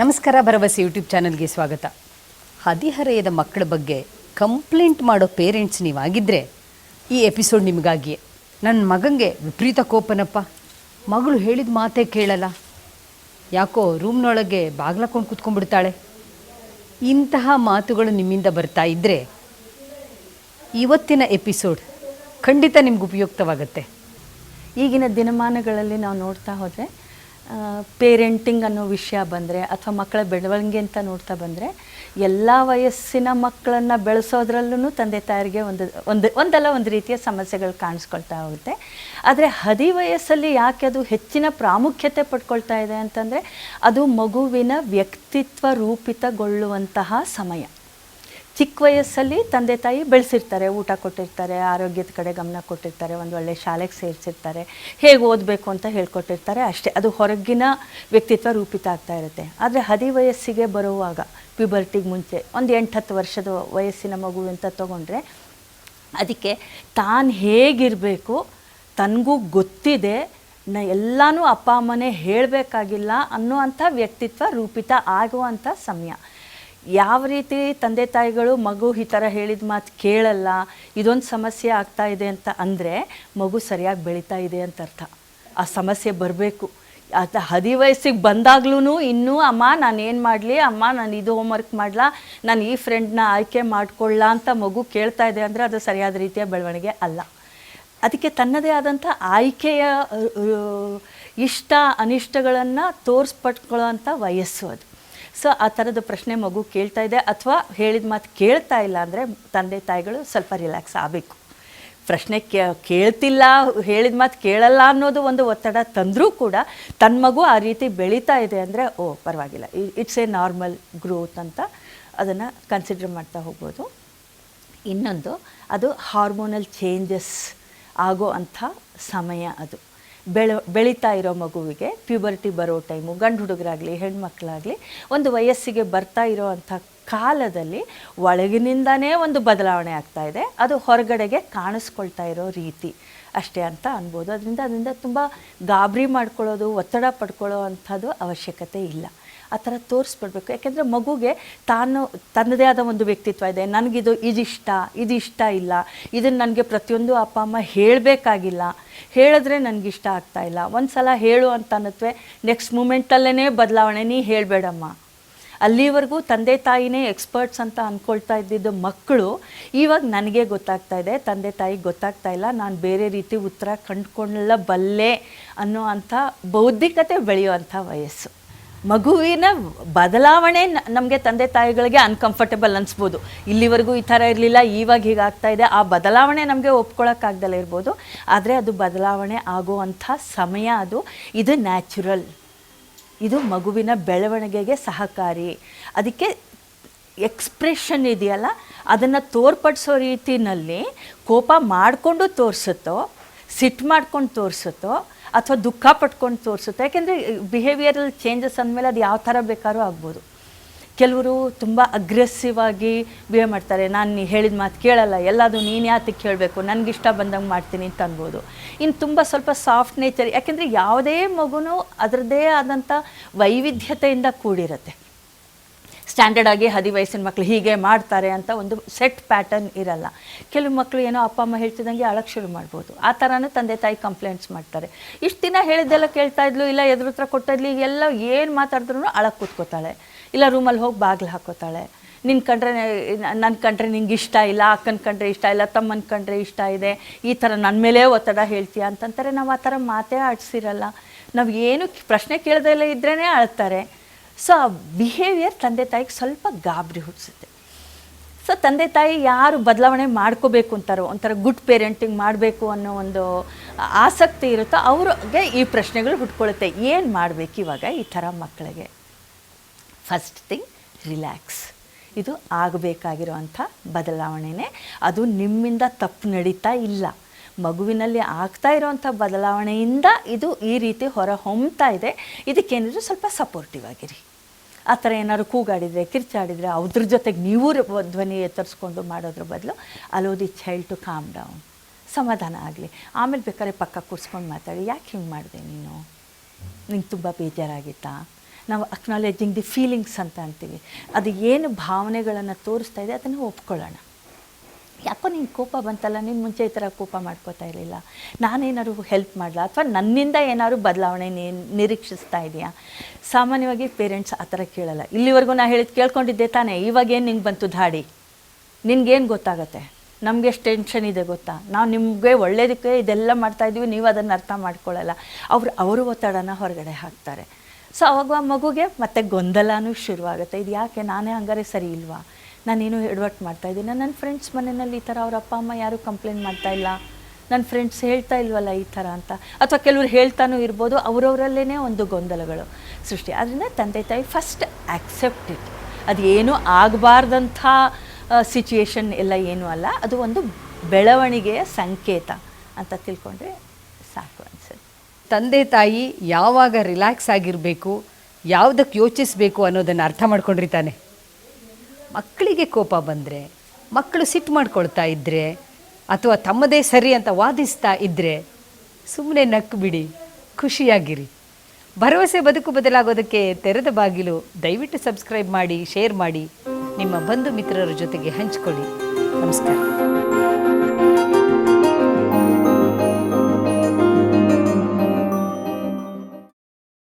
ನಮಸ್ಕಾರ, ಭರವಸೆ ಯೂಟ್ಯೂಬ್ ಚಾನಲ್ಗೆ ಸ್ವಾಗತ. ಹದಿಹರೆಯದ ಮಕ್ಕಳ ಬಗ್ಗೆ ಕಂಪ್ಲೇಂಟ್ ಮಾಡೋ ಪೇರೆಂಟ್ಸ್ ನೀವಾಗಿದ್ದರೆ ಈ ಎಪಿಸೋಡ್ ನಿಮಗಾಗಿಯೇ. ನನ್ನ ಮಗಂಗೆ ವಿಪರೀತ ಕೋಪನಪ್ಪ. ಮಗಳು ಹೇಳಿದ ಮಾತೇ ಕೇಳಲ್ಲ. ಯಾಕೋ ರೂಮ್ನೊಳಗೆ ಬಾಗ್ಲಾಕೊಂಡು ಕೂತ್ಕೊಂಡ್ಬಿಡ್ತಾಳೆ. ಇಂತಹ ಮಾತುಗಳು ನಿಮ್ಮಿಂದ ಬರ್ತಾ ಇದ್ದರೆ ಇವತ್ತಿನ ಎಪಿಸೋಡ್ ಖಂಡಿತ ನಿಮ್ಗೆ ಉಪಯುಕ್ತವಾಗುತ್ತೆ. ಈಗಿನ ದಿನಮಾನಗಳಲ್ಲಿ ನಾವು ನೋಡ್ತಾ ಹೋದರೆ ಪೇರೆಂಟಿಂಗ್ ಅನ್ನೋ ವಿಷಯ ಬಂದರೆ ಅಥವಾ ಮಕ್ಕಳ ಬೆಳವಣಿಗೆ ಅಂತ ನೋಡ್ತಾ ಬಂದರೆ ಎಲ್ಲ ವಯಸ್ಸಿನ ಮಕ್ಕಳನ್ನು ಬೆಳೆಸೋದ್ರಲ್ಲೂ ತಂದೆ ತಾಯಿಗೆ ಒಂದು ಒಂದು, ಒಂದಲ್ಲ ಒಂದು ರೀತಿಯ ಸಮಸ್ಯೆಗಳು ಕಾಣಿಸ್ಕೊಳ್ತಾ ಹೋಗುತ್ತೆ. ಆದರೆ ಹದಿ ವಯಸ್ಸಲ್ಲಿ ಯಾಕೆ ಅದು ಹೆಚ್ಚಿನ ಪ್ರಾಮುಖ್ಯತೆ ಪಡ್ಕೊಳ್ತಾ ಇದೆ ಅಂತಂದರೆ ಅದು ಮಗುವಿನ ವ್ಯಕ್ತಿತ್ವ ರೂಪಿತಗೊಳ್ಳುವಂತಹ ಸಮಯ. ಚಿಕ್ಕ ವಯಸ್ಸಲ್ಲಿ ತಂದೆ ತಾಯಿ ಬೆಳೆಸಿರ್ತಾರೆ, ಊಟ ಕೊಟ್ಟಿರ್ತಾರೆ, ಆರೋಗ್ಯದ ಕಡೆ ಗಮನ ಕೊಟ್ಟಿರ್ತಾರೆ, ಒಂದು ಒಳ್ಳೆ ಶಾಲೆಗೆ ಸೇರಿಸಿರ್ತಾರೆ, ಹೇಗೆ ಓದಬೇಕು ಅಂತ ಹೇಳ್ಕೊಟ್ಟಿರ್ತಾರೆ ಅಷ್ಟೇ. ಅದು ಹೊರಗಿನ ವ್ಯಕ್ತಿತ್ವ ರೂಪಿತ ಆಗ್ತಾ ಇರುತ್ತೆ. ಆದರೆ ಹದಿ ವಯಸ್ಸಿಗೆ ಬರುವಾಗ ಪ್ಯೂಬರ್ಟಿಗೆ ಮುಂಚೆ, ಒಂದು ಎಂಟು ಹತ್ತು ವರ್ಷದ ವಯಸ್ಸಿನ ಮಗು ಅಂತ ತೊಗೊಂಡ್ರೆ, ಅದಕ್ಕೆ ತಾನು ಹೇಗಿರಬೇಕು, ತನಗೂ ಗೊತ್ತಿದೆ, ನ ಎಲ್ಲನೂ ಅಪ್ಪ ಅಮ್ಮನೇ ಹೇಳಬೇಕಾಗಿಲ್ಲ ಅನ್ನುವಂಥ ವ್ಯಕ್ತಿತ್ವ ರೂಪಿತ ಆಗುವಂಥ ಸಮಯ. ಯಾವ ರೀತಿ ತಂದೆ ತಾಯಿಗಳು ಮಗು ಈ ಥರ ಹೇಳಿದ ಮಾತು ಕೇಳಲ್ಲ, ಇದೊಂದು ಸಮಸ್ಯೆ ಆಗ್ತಾ ಇದೆ ಅಂತ ಅಂದರೆ ಮಗು ಸರಿಯಾಗಿ ಬೆಳೀತಾ ಇದೆ ಅಂತ ಅರ್ಥ. ಆ ಸಮಸ್ಯೆ ಬರಬೇಕು. ಅದು ಹದಿ ವಯಸ್ಸಿಗೆ ಬಂದಾಗ್ಲೂ ಇನ್ನೂ ಅಮ್ಮ ನಾನು ಏನು ಮಾಡಲಿ, ಅಮ್ಮ ನಾನು ಇದು ಹೋಮ್ವರ್ಕ್ ಮಾಡಲ, ನಾನು ಈ ಫ್ರೆಂಡ್ನ ಆಯ್ಕೆ ಮಾಡ್ಕೊಳ್ಳ ಅಂತ ಮಗು ಕೇಳ್ತಾ ಇದೆ ಅಂದರೆ ಅದು ಸರಿಯಾದ ರೀತಿಯ ಬೆಳವಣಿಗೆ ಅಲ್ಲ. ಅದಕ್ಕೆ ತನ್ನದೇ ಆದಂಥ ಆಯ್ಕೆಯ ಇಷ್ಟ ಅನಿಷ್ಟಗಳನ್ನು ತೋರಿಸ್ಪಟ್ಕೊಳ್ಳೋಂಥ ವಯಸ್ಸು ಅದು. ಸೊ ಆ ಥರದ ಪ್ರಶ್ನೆ ಮಗು ಕೇಳ್ತಾ ಇದೆ ಅಥವಾ ಹೇಳಿದ ಮಾತು ಕೇಳ್ತಾ ಇಲ್ಲ ಅಂದರೆ ತಂದೆ ತಾಯಿಗಳು ಸ್ವಲ್ಪ ರಿಲ್ಯಾಕ್ಸ್ ಆಗಬೇಕು. ಪ್ರಶ್ನೆ ಕೇಳ್ತಿಲ್ಲ, ಹೇಳಿದ ಮಾತು ಕೇಳಲ್ಲ ಅನ್ನೋದು ಒಂದು ಒತ್ತಡ ತಂದರೂ ಕೂಡ ತನ್ನ ಮಗು ಆ ರೀತಿ ಬೆಳೀತಾ ಇದೆ ಅಂದರೆ, ಓ, ಪರವಾಗಿಲ್ಲ. ಇಟ್ಸ್ ಎ ನಾರ್ಮಲ್ ಗ್ರೋತ್ ಅಂತ ಅದನ್ನು ಕನ್ಸಿಡರ್ ಮಾಡ್ತಾ ಹೋಗ್ಬೋದು. ಇನ್ನೊಂದು, ಅದು ಹಾರ್ಮೋನಲ್ ಚೇಂಜಸ್ ಆಗೋ ಅಂಥ ಸಮಯ ಅದು. ಬೆಳ, ಬೆಳೀತಾ ಇರೋ ಮಗುವಿಗೆ ಪ್ಯೂಬರ್ಟಿ ಬರೋ ಟೈಮು ಗಂಡು ಹುಡುಗರಾಗಲಿ, ಹೆಣ್ಮಕ್ಳಾಗಲಿ ಒಂದು ವಯಸ್ಸಿಗೆ ಬರ್ತಾ ಇರೋ ಅಂಥ ಕಾಲದಲ್ಲಿ ಒಳಗಿನಿಂದನೇ ಒಂದು ಬದಲಾವಣೆ ಆಗ್ತಾ ಇದೆ. ಅದು ಹೊರಗಡೆಗೆ ಕಾಣಿಸ್ಕೊಳ್ತಾ ಇರೋ ರೀತಿ ಅಷ್ಟೇ ಅಂತ ಅನ್ಬೋದು. ಅದರಿಂದ ಅದರಿಂದ ತುಂಬ ಗಾಬರಿ ಮಾಡ್ಕೊಳ್ಳೋದು, ಒತ್ತಡ ಪಡ್ಕೊಳ್ಳೋ ಅಂಥದ್ದು ಅವಶ್ಯಕತೆ ಇಲ್ಲ. ಆ ಥರ ತೋರಿಸ್ಬಿಡ್ಬೇಕು. ಯಾಕೆಂದರೆ ಮಗುಗೆ ತಾನು ತನ್ನದೇ ಆದ ಒಂದು ವ್ಯಕ್ತಿತ್ವ ಇದೆ. ನನಗಿದು ಇದಿಷ್ಟ ಇದಿಷ್ಟ ಇಲ್ಲ. ಇದನ್ನು ನನಗೆ ಪ್ರತಿಯೊಂದು ಅಪ್ಪ, ಅಮ್ಮ ಹೇಳಬೇಕಾಗಿಲ್ಲ. ಹೇಳಿದ್ರೆ ನನಗಿಷ್ಟ ಆಗ್ತಾ ಇಲ್ಲ. ಒಂದು ಸಲ ಹೇಳು ಅಂತ ಅನ್ನತ್ವೆ ನೆಕ್ಸ್ಟ್ ಮೂಮೆಂಟಲ್ಲೇ ಬದಲಾವಣೆ, ನೀ ಹೇಳಬೇಡಮ್ಮ. ಅಲ್ಲಿವರೆಗೂ ತಂದೆ ತಾಯಿನೇ ಎಕ್ಸ್ಪರ್ಟ್ಸ್ ಅಂತ ಅಂದ್ಕೊಳ್ತಾ ಇದ್ದಿದ್ದು ಮಕ್ಕಳು ಇವಾಗ ನನಗೆ ಗೊತ್ತಾಗ್ತಾ ಇದೆ. ತಂದೆ ತಾಯಿಗೆ ಗೊತ್ತಾಗ್ತಾ ಇಲ್ಲ. ನಾನು ಬೇರೆ ರೀತಿ ಉತ್ತರ ಕಂಡುಕೊಳ್ಳಬಲ್ಲೆ ಅನ್ನೋ ಅಂಥ ಬೌದ್ಧಿಕತೆ ಬೆಳೆಯುವಂಥ ವಯಸ್ಸು. ಮಗುವಿನ ಬದಲಾವಣೆ ನಮಗೆ ತಂದೆ ತಾಯಿಗಳಿಗೆ ಅನ್ಕಂಫರ್ಟಬಲ್ ಅನಿಸ್ಬೋದು. ಇಲ್ಲಿವರೆಗೂ ಈ ಥರ ಇರಲಿಲ್ಲ ಇವಾಗ ಹೀಗಾಗ್ತಾ ಇದೆ. ಆ ಬದಲಾವಣೆ ನಮಗೆ ಒಪ್ಕೊಳ್ಳೋಕ್ಕಾಗ್ದಲ್ಲ ಇರ್ಬೋದು. ಆದರೆ ಅದು ಬದಲಾವಣೆ ಆಗುವಂಥ ಸಮಯ ಅದು. ಇದು ನ್ಯಾಚುರಲ್ ಇದು ಮಗುವಿನ ಬೆಳವಣಿಗೆಗೆ ಸಹಕಾರಿ. ಅದಕ್ಕೆ ಎಕ್ಸ್ಪ್ರೆಷನ್ ಇದೆಯಲ್ಲ, ಅದನ್ನು ತೋರ್ಪಡಿಸೋ ರೀತಿಯಲ್ಲಿ ಕೋಪ ಮಾಡಿಕೊಂಡು ತೋರಿಸುತ್ತೋ ಸಿಟ್ಟು ಮಾಡ್ಕೊಂಡು ತೋರಿಸುತ್ತೋ ಅಥವಾ ದುಃಖ ಪಟ್ಕೊಂಡು ತೋರಿಸುತ್ತೆ. ಯಾಕೆಂದರೆ ಬಿಹೇವಿಯರಲ್ ಚೇಂಜಸ್ ಅಂದಮೇಲೆ ಅದು ಯಾವ ಥರ ಬೇಕಾದ್ರೂ ಆಗ್ಬೋದು. ಕೆಲವರು ತುಂಬ ಅಗ್ರೆಸಿವ್ ಆಗಿ ಬಿಹೇವ್ ಮಾಡ್ತಾರೆ. ನಾನು ಹೇಳಿದ ಮಾತು ಕೇಳಲ್ಲ. ಎಲ್ಲದು ನೀನು ಯಾತಕ್ಕೆ ಕೇಳಬೇಕು? ನನಗಿಷ್ಟ ಬಂದಂಗೆ ಮಾಡ್ತೀನಿ ಅಂತ ಅನ್ಬೋದು. ಇನ್ನು ತುಂಬ ಸ್ವಲ್ಪ ಸಾಫ್ಟ್ ನೇಚರ್ ಯಾಕೆಂದರೆ ಯಾವುದೇ ಮಗುನೂ ಅದರದ್ದೇ ಆದಂಥ ವೈವಿಧ್ಯತೆಯಿಂದ ಕೂಡಿರುತ್ತೆ. ಸ್ಟ್ಯಾಂಡರ್ಡ್ ಆಗಿ ಹದಿ ಮಕ್ಕಳು ಹೀಗೆ ಮಾಡ್ತಾರೆ ಅಂತ ಒಂದು ಸೆಟ್ ಪ್ಯಾಟರ್ನ್ ಇರಲ್ಲ. ಕೆಲವು ಮಕ್ಕಳು ಏನೋ ಅಪ್ಪ, ಅಮ್ಮ ಹೇಳ್ತಿದ್ದಂಗೆ ಅಳಕ್ಕೆ ಶುರು ಮಾಡ್ಬೋದು. ಆ ಥರನೂ ತಂದೆ ತಾಯಿ ಕಂಪ್ಲೇಂಟ್ಸ್ ಮಾಡ್ತಾರೆ. ಇಷ್ಟು ದಿನ ಹೇಳಿದ್ದೆಲ್ಲ ಕೇಳ್ತಾ ಇದ್ಲು, ಇಲ್ಲ ಎದುರು ಹತ್ರ ಕೊಡ್ತಾ ಇದ್ಲು, ಈಗೆಲ್ಲ ಏನು ಮಾತಾಡಿದ್ರು ಅಳಕ್ಕೆ ಕೂತ್ಕೋತಾಳೆ. ಇಲ್ಲ ರೂಮಲ್ಲಿ ಹೋಗಿ ಬಾಗಿಲು ಹಾಕೋತಾಳೆ ನಿನ್ನ ಕಂಡ್ರೆ ನನ್ನ ಕಂಡ್ರೆ ನಿಂಗೆ ಇಷ್ಟ ಇಲ್ಲ, ಅಕ್ಕನ ಕಂಡ್ರೆ ಇಷ್ಟ ಇಲ್ಲ, ತಮ್ಮನ ಕಂಡ್ರೆ ಇಷ್ಟ ಇದೆ, ಈ ಥರ ನನ್ನ ಮೇಲೆ ಒತ್ತಡ ಹೇಳ್ತೀಯ ಅಂತಂತಾರೆ. ನಾವು ಆ ಥರ ಮಾತೇ ಆಡಿಸಿರಲ್ಲ. ನಾವು ಏನು ಪ್ರಶ್ನೆ ಕೇಳದಲ್ಲೇ ಇದ್ರೇ ಅಳ್ತಾರೆ. ಸೊ ಆ ಬಿಹೇವಿಯರ್ ತಂದೆ ತಾಯಿಗೆ ಸ್ವಲ್ಪ ಗಾಬರಿ ಹುಟ್ಟಿಸುತ್ತೆ ಸೊ ತಂದೆ ತಾಯಿ ಯಾರು ಬದಲಾವಣೆ ಮಾಡ್ಕೋಬೇಕು ಅಂತಾರೋ, ಒಂಥರ ಗುಡ್ ಪೇರೆಂಟಿಂಗ್ ಮಾಡಬೇಕು ಅನ್ನೋ ಒಂದು ಆಸಕ್ತಿ ಇರುತ್ತೋ, ಅವ್ರಿಗೆ ಈ ಪ್ರಶ್ನೆಗಳು ಹುಟ್ಕೊಳ್ಳುತ್ತೆ. ಏನು ಮಾಡಬೇಕು ಇವಾಗ ಈ ಥರ ಮಕ್ಕಳಿಗೆ? ಫಸ್ಟ್ ಥಿಂಗ್ ರಿಲ್ಯಾಕ್ಸ್ ಇದು ಆಗಬೇಕಾಗಿರುವಂಥ ಬದಲಾವಣೆನೇ. ಅದು ನಿಮ್ಮಿಂದ ತಪ್ಪು ನಡೀತಾ ಇಲ್ಲ. ಮಗುವಿನಲ್ಲಿ ಆಗ್ತಾ ಇರೋವಂಥ ಬದಲಾವಣೆಯಿಂದ ಇದು ಈ ರೀತಿ ಹೊರ ಹೊಮ್ತಾ ಇದೆ. ಇದಕ್ಕೇನಿದ್ರು ಸ್ವಲ್ಪ ಸಪೋರ್ಟಿವ್ ಆಗಿರಿ. ಆ ಥರ ಏನಾದ್ರು ಕೂಗಾಡಿದರೆ, ಕಿರ್ಚಾಡಿದರೆ ಅದ್ರ ಜೊತೆಗೆ ನೀವು ಧ್ವನಿ ಎತ್ತರಿಸ್ಕೊಂಡು ಮಾಡೋದ್ರ ಬದಲು allow the child to calm down ಸಮಾಧಾನ ಆಗಲಿ. ಆಮೇಲೆ ಬೇಕಾದ್ರೆ ಪಕ್ಕ ಕೂರಿಸ್ಕೊಂಡು ಮಾತಾಡಿ. ಯಾಕೆ ಹಿಂಗೆ ಮಾಡಿದೆ ನೀನು? ನಿಂಗೆ ತುಂಬ ಬೇಜಾರಾಗಿತ್ತಾ? ನಾವು ಅಕ್ನಾಲೇಜಿಂಗ್ ದಿ ಫೀಲಿಂಗ್ಸ್ ಅಂತ ಅಂತೀವಿ. ಅದು ಏನು ಭಾವನೆಗಳನ್ನು ತೋರಿಸ್ತಾ ಇದೆ, ಅದನ್ನು ಒಪ್ಕೊಳ್ಳೋಣ. ಯಾಕೋ ನಿಂಗೆ ಕೋಪ ಬಂತಲ್ಲ, ನೀನು ಮುಂಚೆ ಈ ಥರ ಕೋಪ ಮಾಡ್ಕೋತಾ ಇರಲಿಲ್ಲ. ನಾನೇನಾದ್ರು ಹೆಲ್ಪ್ ಮಾಡಲ? ಅಥವಾ ನನ್ನಿಂದ ಏನಾದ್ರು ಬದಲಾವಣೆ ನೀ ನಿರೀಕ್ಷಿಸ್ತಾ ಇದೆಯಾ? ಸಾಮಾನ್ಯವಾಗಿ ಪೇರೆಂಟ್ಸ್ ಆ ಥರ ಕೇಳಲ್ಲ. ಇಲ್ಲಿವರೆಗೂ ನಾ ಹೇಳಿದ್ ಕೇಳ್ಕೊಂಡಿದ್ದೆ ತಾನೇ ಇವಾಗೇನು ನಿಂಗೆ ಬಂತು ಧಾಡಿ? ನಿನಗೇನು ಗೊತ್ತಾಗತ್ತೆ? ನಮಗೆ ಎಷ್ಟು ಟೆನ್ಷನ್ ಇದೆ ಗೊತ್ತಾ? ನಾವು ನಿಮಗೆ ಒಳ್ಳೇದಕ್ಕೆ ಇದೆಲ್ಲ ಮಾಡ್ತಾಯಿದ್ದೀವಿ ನೀವು ಅದನ್ನು ಅರ್ಥ ಮಾಡ್ಕೊಳ್ಳಲ್ಲ ಅವರು ಅವರು ಒತ್ತಡನ ಹೊರಗಡೆ ಹಾಕ್ತಾರೆ. ಸೊ ಅವಾಗ ಮಗುಗೆ ಮತ್ತೆ ಗೊಂದಲನೂ ಶುರುವಾಗುತ್ತೆ. ಇದು ಯಾಕೆ ನಾನೇ ಹಂಗಾರೆ ಸರಿ ಇಲ್ವಾ? ನಾನೇನು ಎಡ್ವರ್ಟ್ ಮಾಡ್ತಾ ಇದ್ದೀನಿ. ನನ್ನ ಫ್ರೆಂಡ್ಸ್ ಮನೆಯಲ್ಲಿ ಈ ಥರ ಅವ್ರ ಅಪ್ಪ, ಅಮ್ಮ ಯಾರೂ ಕಂಪ್ಲೇಂಟ್ ಮಾಡ್ತಾ ಇಲ್ಲ. ನನ್ನ ಫ್ರೆಂಡ್ಸ್ ಹೇಳ್ತಾ ಇಲ್ವಲ್ಲ ಈ ಥರ ಅಂತ. ಅಥವಾ ಕೆಲವ್ರು ಹೇಳ್ತಾನೂ ಇರ್ಬೋದು ಅವರವರಲ್ಲೇ ಒಂದು ಗೊಂದಲಗಳು ಸೃಷ್ಟಿ. ಆದ್ದರಿಂದ ತಂದೆ ತಾಯಿ ಫಸ್ಟ್ ಆಕ್ಸೆಪ್ಟ್ ಇಟ್ ಅದು ಏನೂ ಆಗಬಾರ್ದಂಥ ಸಿಚುಯೇಷನ್ ಎಲ್ಲ ಏನೂ ಅಲ್ಲ. ಅದು ಒಂದು ಬೆಳವಣಿಗೆಯ ಸಂಕೇತ ಅಂತ ತಿಳ್ಕೊಂಡ್ರೆ ಸಾಕು ಅನ್ಸುತ್ತೆ. ತಂದೆ ತಾಯಿ ಯಾವಾಗ ರಿಲ್ಯಾಕ್ಸ್ ಆಗಿರಬೇಕು ಯಾವುದಕ್ಕೆ ಯೋಚಿಸಬೇಕು ಅನ್ನೋದನ್ನು ಅರ್ಥ ಮಾಡ್ಕೊಂಡಿರ್ತಾನೆ ಮಕ್ಕಳಿಗೆ ಕೋಪ ಬಂದರೆ, ಮಕ್ಕಳು ಸಿಟ್ಟು ಮಾಡ್ಕೊಳ್ತಾ ಇದ್ದರೆ ಅಥವಾ ತಮ್ಮದೇ ಸರಿ ಅಂತ ವಾದಿಸ್ತಾ ಇದ್ದರೆ ಸುಮ್ಮನೆ ನಕ್ಕು ಬಿಡಿ, ಖುಷಿಯಾಗಿರಿ. ಭರವಸೆ ಬದುಕು ಬದಲಾಗೋದಕ್ಕೆ ತೆರೆದ ಬಾಗಿಲು ದಯವಿಟ್ಟು ಸಬ್ಸ್ಕ್ರೈಬ್ ಮಾಡಿ, ಶೇರ್ ಮಾಡಿ, ನಿಮ್ಮ ಬಂಧು ಮಿತ್ರರ ಜೊತೆಗೆ ಹಂಚಿಕೊಳ್ಳಿ. ನಮಸ್ಕಾರ.